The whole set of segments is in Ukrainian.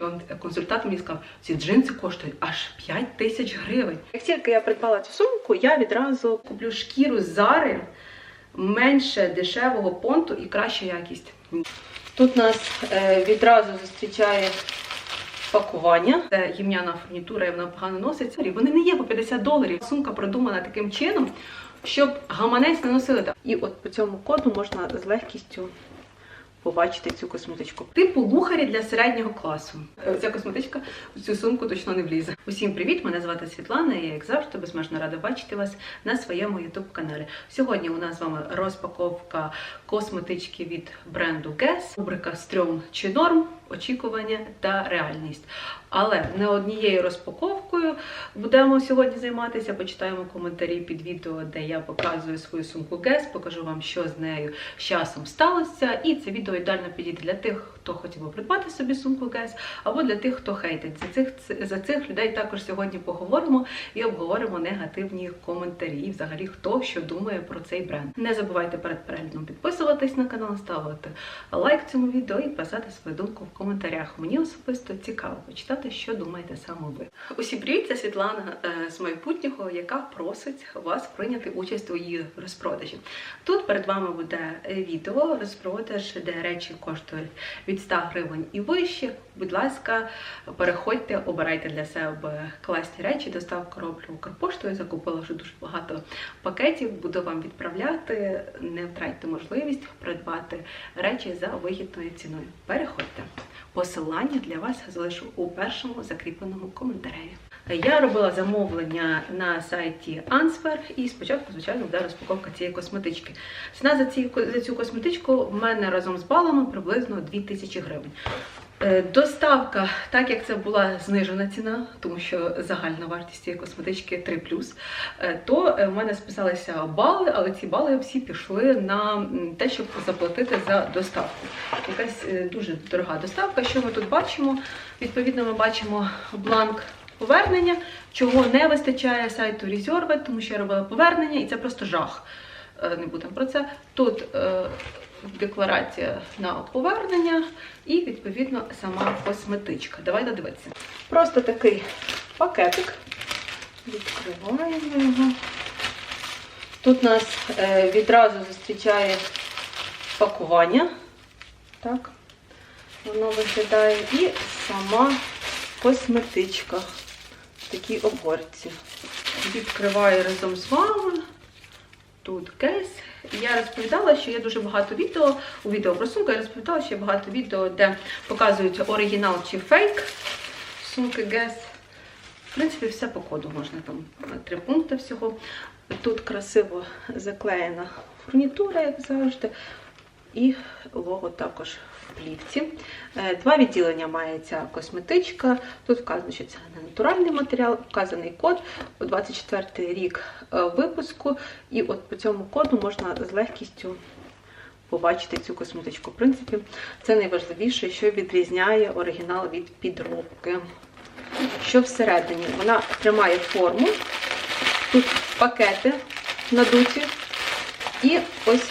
Он консультант мені сказав, ці джинси коштують аж 5 тисяч гривень. Як тільки я придбала цю сумку, я відразу куплю шкіру Зари менше дешевого понту і краща якість. Тут нас е, відразу зустрічає пакування. Це гімняна фурнітура, і вона погано носиться. Вони не є по 50 доларів. Сумка продумана таким чином, щоб гаманець не носили. І от по цьому коду можна з легкістю побачити цю косметичку. Типу лухарі для середнього класу. Е, Ця косметичка у цю сумку точно не влізе. Усім привіт! Мене звати Світлана. і Я, як завжди, безмежно рада бачити вас на своєму youtube каналі. Сьогодні у нас з вами розпаковка косметички від бренду Guess, рубрика Стрьом чи норм, очікування та реальність. Але не однією розпаковкою будемо сьогодні займатися. Почитаємо коментарі під відео, де я показую свою сумку Guess, покажу вам, що з нею з часом сталося. І це відео ідеально підійде для тих, хто хотів би придбати собі сумку Guess, або для тих, хто хейтить. За цих за цих людей також сьогодні поговоримо і обговоримо негативні коментарі. І взагалі хто що думає про цей бренд. Не забувайте перед переглядом підписуватись на канал, ставити лайк цьому відео і писати свою думку в коментарях. Мені особисто цікаво почитати, що думаєте саме ви. Усі привіт, це Світлана е, з майбутнього, яка просить вас прийняти участь у її розпродажі. Тут перед вами буде відео розпродаж, де речі коштують від 100 гривень і вище. Будь ласка, переходьте, обирайте для себе класні речі. Доставку роблю Укрпоштою. Закупила вже дуже багато пакетів. Буду вам відправляти. Не втратьте можливість придбати речі за вигідною ціною. Переходьте. Посилання для вас залишу у першому закріпленому коментарі. Я робила замовлення на сайті Answer і спочатку, звичайно, буде розпаковка цієї косметички. Ціна за, ці, за цю косметичку в мене разом з балами приблизно 2000 гривень. Е, Доставка, так як це була знижена ціна, тому що загальна вартість цієї косметички 3 е, то е, в мене списалися бали, але ці бали всі пішли на те, щоб заплатити за доставку. Якась дуже дорога доставка. Що ми тут бачимо? Відповідно, ми бачимо бланк повернення, чого не вистачає сайту Reserved, тому що я робила повернення, і це просто жах. Не будемо про це. Тут декларація на повернення і, відповідно, сама косметичка. Давайте дивитися. Просто такий пакетик. Відкриваємо його. Тут нас е, відразу зустрічає пакування. Так, воно виглядає. І сама косметичка в такій обгорці. Відкриваю разом з вами. Тут кейс. Я розповідала, що є дуже багато відео у відео про сумку. Я розповідала, що є багато відео, де показують оригінал чи фейк сумки Guess. В принципі, все по коду можна там три пункти всього. Тут красиво заклеєна фурнітура, як завжди. І лого також плівці. Е, Два відділення має ця косметичка. Тут вказано, що це не натуральний матеріал, вказаний код у 24 рік е, випуску. І от по цьому коду можна з легкістю побачити цю косметичку. В принципі, це найважливіше, що відрізняє оригінал від підробки. Що всередині? Вона тримає форму. Тут пакети надуті. І ось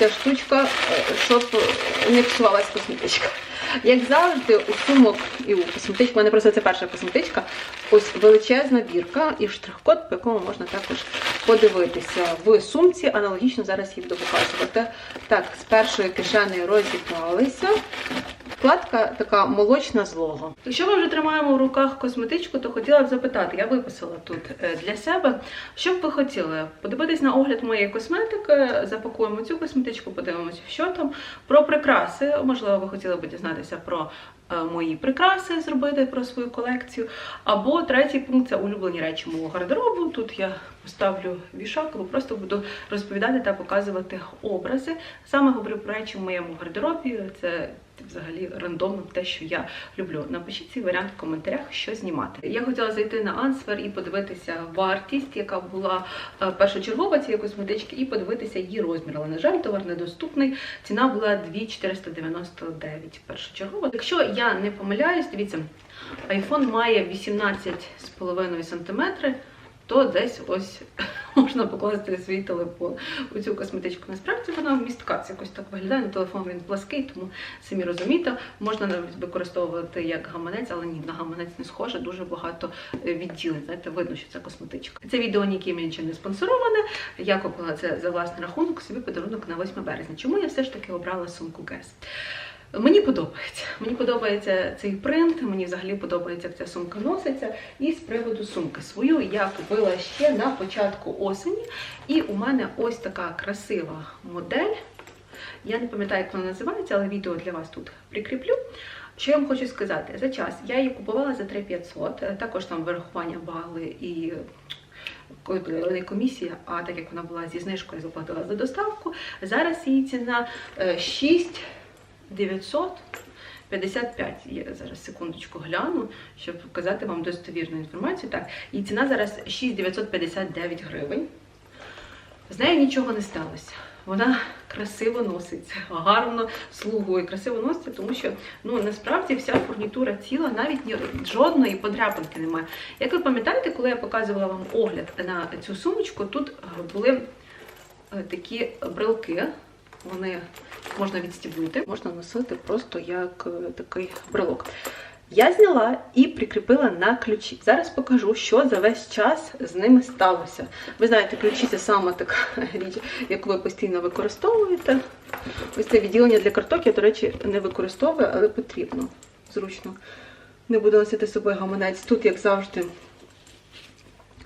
ця штучка, е, щоб не псувалась косметичка. Як завжди, у сумок і у косметичку, у мене просто це перша косметичка, ось величезна бірка і штрих-код, по якому можна також подивитися. В сумці аналогічно зараз їх буду показувати. Так, з першої кишени розібралися. Вкладка така молочна злого. Якщо ми вже тримаємо в руках косметичку, то хотіла б запитати, я виписала тут е, для себе, що б ви хотіли подивитись на огляд моєї косметики, запакуємо цю косметичку, подивимося, що там. Про прикраси, можливо, ви хотіли б дізнатися про е, мої прикраси, зробити про свою колекцію. Або третій пункт це улюблені речі мого гардеробу. Тут я поставлю вішак, або просто буду розповідати та показувати образи. Саме говорю про речі в моєму гардеробі. Це взагалі рандомно те, що я люблю. Напишіть цей варіант в коментарях, що знімати. Я хотіла зайти на Answer і подивитися вартість, яка була е, першочергова цієї косметички, і подивитися її розмір. Але, на жаль, товар недоступний. Ціна була 2499 першочергова. Якщо я не помиляюсь, дивіться, iPhone має 18,5 см, то десь ось можна покласти свій телефон у цю косметичку. Насправді вона містка, це якось так виглядає. Телефон він плаский, тому самі розумієте, можна навіть використовувати як гаманець, але ні, на гаманець не схоже. Дуже багато е, відділень. Знаєте, видно, що це косметичка. Це відео ніким іншим не спонсороване. Я купила це за власний рахунок, собі подарунок на 8 березня. Чому я все ж таки обрала сумку Guess? Мені подобається. Мені подобається цей принт, мені взагалі подобається, як ця сумка носиться. І з приводу сумки свою я купила ще на початку осені. І у мене ось така красива модель. Я не пам'ятаю, як вона називається, але відео для вас тут прикріплю. Що я вам хочу сказати? За час я її купувала за 3500, е, також там вирахування бали і е, не комісія, а так як вона була зі знижкою, заплатила за доставку. Зараз її ціна е, 6 955. Я зараз секундочку гляну, щоб показати вам достовірну інформацію. Так, і ціна зараз 6,959 гривень. З нею нічого не сталося. Вона красиво носиться, гарно слугує, красиво носиться, тому що ну насправді вся фурнітура ціла, навіть ні жодної подряпинки немає. Як ви пам'ятаєте, коли я показувала вам огляд на цю сумочку, тут були е, такі брелки. Вони можна відстібнути, можна носити просто як е, такий брелок. Я зняла і прикріпила на ключі. Зараз покажу, що за весь час з ними сталося. Ви знаєте, ключі це саме така річ, яку ви постійно використовуєте. Ось це відділення для карток, я, до речі, не використовую, але потрібно. Зручно. Не буду носити з собою гаманець. Тут, як завжди,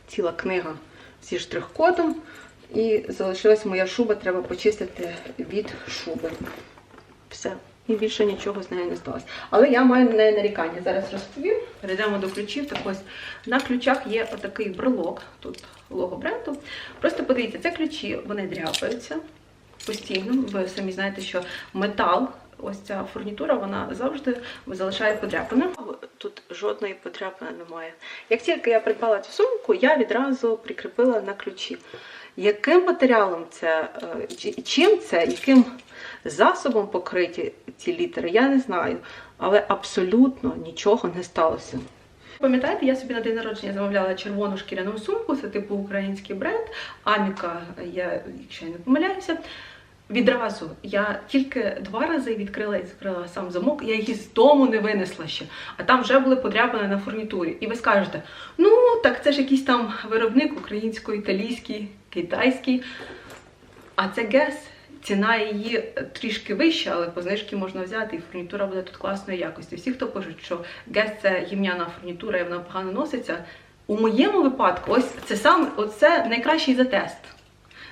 ціла книга зі штрих-кодом. І залишилась моя шуба, треба почистити від шуби. Все. І більше нічого з нею не сталося. Але я маю на неї нарікання. Зараз розповім. Перейдемо до ключів. Так ось на ключах є отакий брелок, тут лого бренду. Просто подивіться, це ключі, вони дряпаються постійно. Ви самі знаєте, що метал, ось ця фурнітура, вона завжди залишає подряпини. Тут жодної подряпини немає. Як тільки я придбала цю сумку, я відразу прикріпила на ключі. Яким матеріалом це, чим це, яким засобом покриті ці літери, я не знаю. Але абсолютно нічого не сталося. Пам'ятаєте, я собі на день народження замовляла червону шкіряну сумку, це типу український бренд. Аміка, я, якщо я не помиляюся. Відразу я тільки два рази відкрила і закрила сам замок, я її з дому не винесла ще, а там вже були подряпини на фурнітурі. І ви скажете, ну так це ж якийсь там виробник українсько-італійський, китайський. А це ГЕС. Ціна її трішки вища, але по знижки можна взяти, і фурнітура буде тут класної якості. Всі, хто пишуть, що ГЕС це гімняна фурнітура і вона погано носиться. У моєму випадку, ось це саме оце найкращий за тест.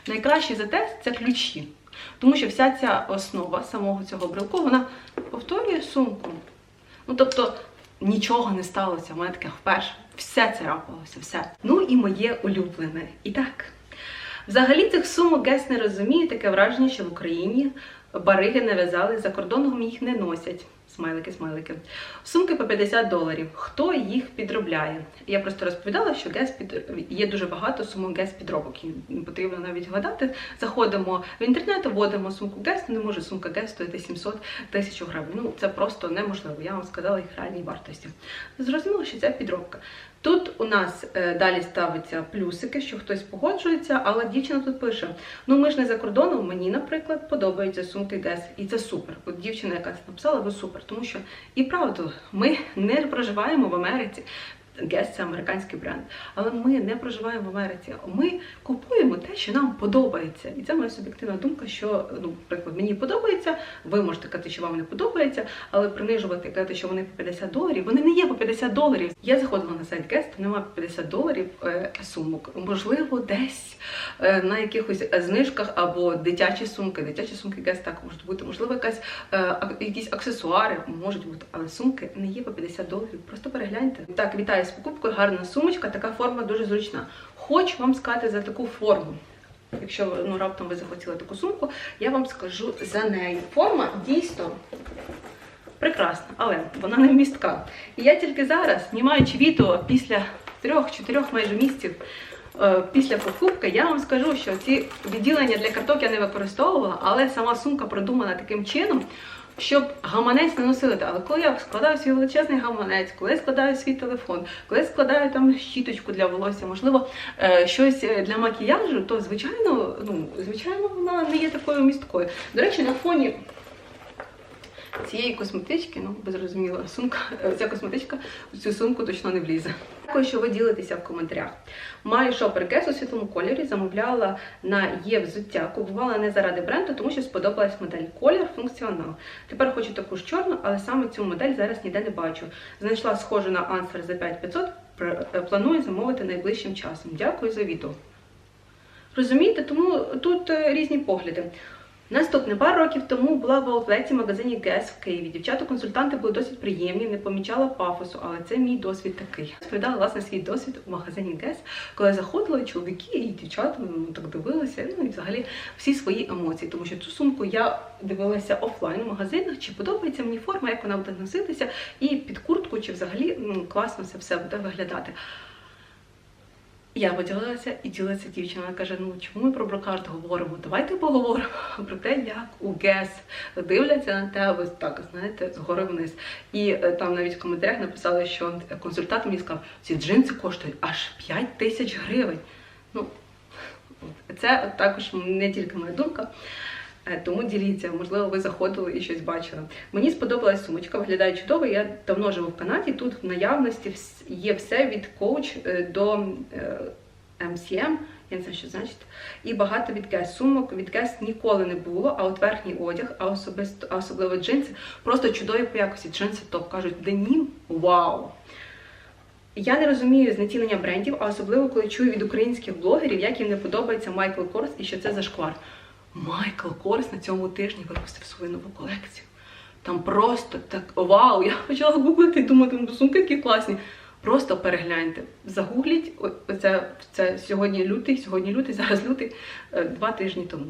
Найкращий за тест це ключі. Тому що вся ця основа самого цього брелку, вона повторює сумку. Ну, тобто, нічого не сталося. У мене таке вперше. Все це рапалося, все. Ну і моє улюблене. І так. Взагалі цих сумок Гес не розуміє, таке враження, що в Україні бариги не в'язали, за кордоном їх не носять. Смайлики, смайлики. Сумки по 50 доларів. Хто їх підробляє? Я просто розповідала, що Гес під... є дуже багато сумок Гес підробок. Потрібно навіть гадати. Заходимо в інтернет, вводимо сумку Гес, не може сумка Гес стоїти 700 тисяч гривень. Ну це просто неможливо. Я вам сказала їх реальній вартості. Зрозуміло, що це підробка. Тут у нас е, далі ставиться плюсики, що хтось погоджується, але дівчина тут пише: ну ми ж не за кордоном, мені, наприклад, подобаються сумки ДЕС. і це супер. От дівчина, яка це написала, ви супер, тому що і правда, ми не проживаємо в Америці. Гес це американський бренд, але ми не проживаємо в Америці. Ми купуємо те, що нам подобається, і це моя суб'єктивна думка. Що ну, наприклад, мені подобається. Ви можете казати, що вам не подобається, але принижувати казати, що вони по 50 доларів. Вони не є по 50 доларів. Я заходила на сайт Гес, там немає по 50 доларів е, сумок. Можливо, десь е, на якихось знижках або дитячі сумки. Дитячі сумки Гес так можуть бути. Можливо, якась е, якісь аксесуари можуть бути, але сумки не є по 50 доларів. Просто перегляньте. Так, вітаю з покупкою. Гарна сумочка, така форма дуже зручна. Хочу вам сказати за таку форму. Якщо ну, раптом ви захотіли таку сумку, я вам скажу за неї. Форма дійсно прекрасна, але вона не містка. І я тільки зараз, знімаючи відео після трьох-чотирьох майже місяців е, після покупки, я вам скажу, що ці відділення для карток я не використовувала, але сама сумка продумана таким чином, щоб гаманець не носити. Але коли я складаю свій величезний гаманець, коли складаю свій телефон, коли складаю там щіточку для волосся, можливо, е, щось для макіяжу, то звичайно, ну звичайно, вона не є такою місткою. До речі, на фоні. Цієї косметички, ну ви зрозуміли, сумка, ця косметичка в цю сумку точно не влізе. Дякую, що ви ділитеся в коментарях. Маю шопер Guess у світлому кольорі, замовляла на є взуття, купувала не заради бренду, тому що сподобалась модель колір, функціонал. Тепер хочу таку ж чорну, але саме цю модель зараз ніде не бачу. Знайшла схожу на Answer за 5500, е, планую замовити найближчим часом. Дякую за відео. Розумієте, тому тут е, різні погляди. Наступне пару років тому була в аутлеті магазині Guess в Києві. Дівчата-консультанти були досить приємні, не помічала пафосу, але це мій досвід такий. Розповідала власне свій досвід у магазині Guess, коли заходили чоловіки і дівчата ну, так дивилися, ну і взагалі всі свої емоції. Тому що цю сумку я дивилася офлайн у магазинах, чи подобається мені форма, як вона буде носитися, і під куртку, чи взагалі ну, класно це все буде виглядати. Я поділилася і ділиться дівчина. Вона каже: ну чому ми про брокарт говоримо? Давайте поговоримо про те, як у ГЕС дивляться на тебе так, знаєте, згори вниз. І е, там навіть в коментарях написали, що консультант мені сказав, ці джинси коштують аж 5 тисяч гривень. Ну, це також не тільки моя думка. Е, Тому діліться, можливо, ви заходили і щось бачили. Мені сподобалась сумочка, виглядає чудово. Я давно живу в Канаді. Тут в наявності є все від коуч е, до е, MCM, я не знаю, що значить. І багато від Guess. Сумок від Guess ніколи не було, а от верхній одяг, а особисто, особливо джинси, просто чудові по якості. Джинси топ кажуть, денім вау! Я не розумію знецінення брендів, а особливо коли чую від українських блогерів, як їм не подобається Майкл Корс і що це за шквар. Майкл Корс на цьому тижні випустив свою нову колекцію. Там просто так вау! Я почала гуглити і думати, ну сумки які класні. Просто перегляньте, загугліть. оце, Це, це сьогодні лютий, сьогодні лютий, зараз лютий, е, два тижні тому.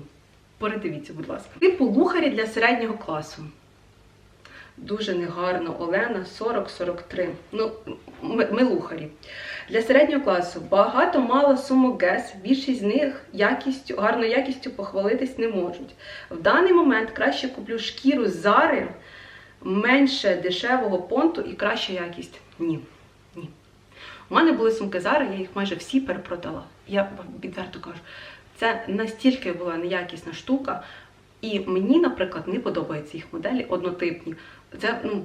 Передивіться, будь ласка. Типу лухарі для середнього класу. Дуже негарно. Олена 40-43. Ну, ми, лухарі. Для середнього класу багато мало сумок ГЕС, більшість з них якістю, гарною якістю похвалитись не можуть. В даний момент краще куплю шкіру Зари, менше дешевого понту і краща якість. Ні. Ні. У мене були сумки Зари, я їх майже всі перепродала. Я вам відверто кажу, це настільки була неякісна штука. І мені, наприклад, не подобаються їх моделі однотипні. Це ну.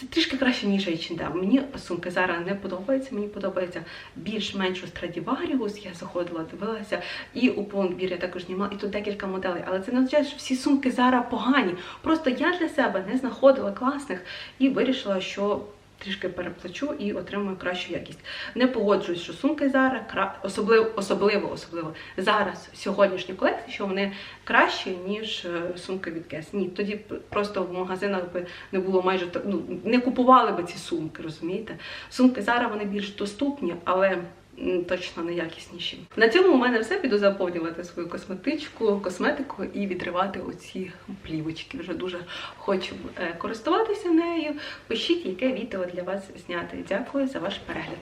Це трішки краще, ніж H&M. Мені сумки зараз не подобаються. Мені подобається більш-менш у Страдіваріус. Я заходила, дивилася, і у Pull&Bear я також знімала, і тут декілька моделей. Але це не означає, що всі сумки зараз погані. Просто я для себе не знаходила класних і вирішила, що трішки переплачу і отримую кращу якість. Не погоджуюсь, що сумки зараз особливо, особливо, особливо зараз сьогоднішні колекції, що вони кращі, ніж е, сумки від Guess. Ні, тоді просто в магазинах би не було майже ну, не купували би ці сумки, розумієте? Сумки зараз вони більш доступні, але точно не якісніші. На цьому у мене все. Піду заповнювати свою косметичку, косметику і відривати оці плівочки. Вже дуже хочу е, користуватися нею. Пишіть, яке відео для вас зняти. Дякую за ваш перегляд.